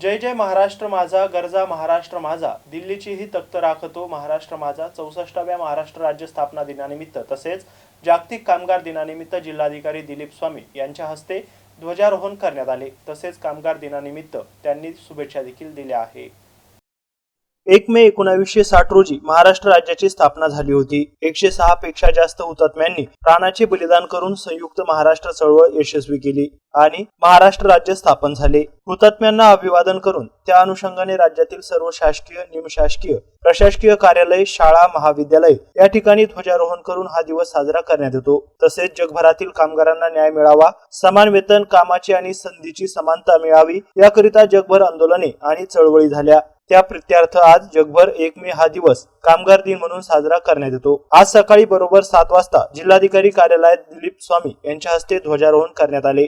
जय जय महाराष्ट्र माझा गरजा महाराष्ट्र माझा. दिल्लीचीही तख्त राखतो महाराष्ट्र माझा. चौसष्टाव्या महाराष्ट्र राज्य स्थापना दिनानिमित्त तसेच जागतिक कामगार दिनानिमित्त जिल्हाधिकारी दिलीप स्वामी यांच्या हस्ते ध्वजारोहण करण्यात आले. तसेच कामगार दिनानिमित्त त्यांनी शुभेच्छा देखील दिल्या आहे एक मे एकोणावीसशे साठ रोजी महाराष्ट्र राज्याची स्थापना झाली होती. एकशे सहा पेक्षा जास्त हुतात्म्यांनी प्राणाचे बलिदान करून संयुक्त महाराष्ट्र चळवळ यशस्वी केली आणि महाराष्ट्र राज्य स्थापन झाले. हुतात्म्यांना अभिवादन करून त्या अनुषंगाने राज्यातील सर्व शासकीय निमशासकीय प्रशासकीय कार्यालय शाळा महाविद्यालय या ठिकाणी ध्वजारोहण करून हा दिवस साजरा करण्यात येतो. तसेच जगभरातील कामगारांना न्याय मिळावा समान वेतन कामाची आणि संधीची समानता मिळावी याकरिता जगभर आंदोलने आणि चळवळी झाल्या. त्या प्रत्यार्थ आज जगभर एक मे हा दिवस कामगार दिन म्हणून साजरा करण्यात येतो. आज सकाळी बरोबर सात वाजता जिल्हाधिकारी कार्यालयात दिलीप स्वामी यांच्या हस्ते ध्वजारोहण करण्यात आले.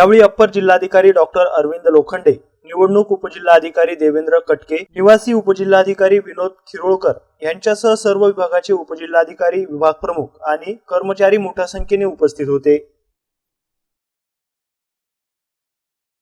यावेळी अप्पर जिल्हाधिकारी डॉक्टर अरविंद लोखंडे निवडणूक उपजिल्हाधिकारी देवेंद्र कटके निवासी उपजिल्हाधिकारी विनोद खिरोळकर यांच्यासह सर्व विभागाचे उपजिल्हाधिकारी विभाग प्रमुख आणि कर्मचारी मोठ्या संख्येने उपस्थित होते.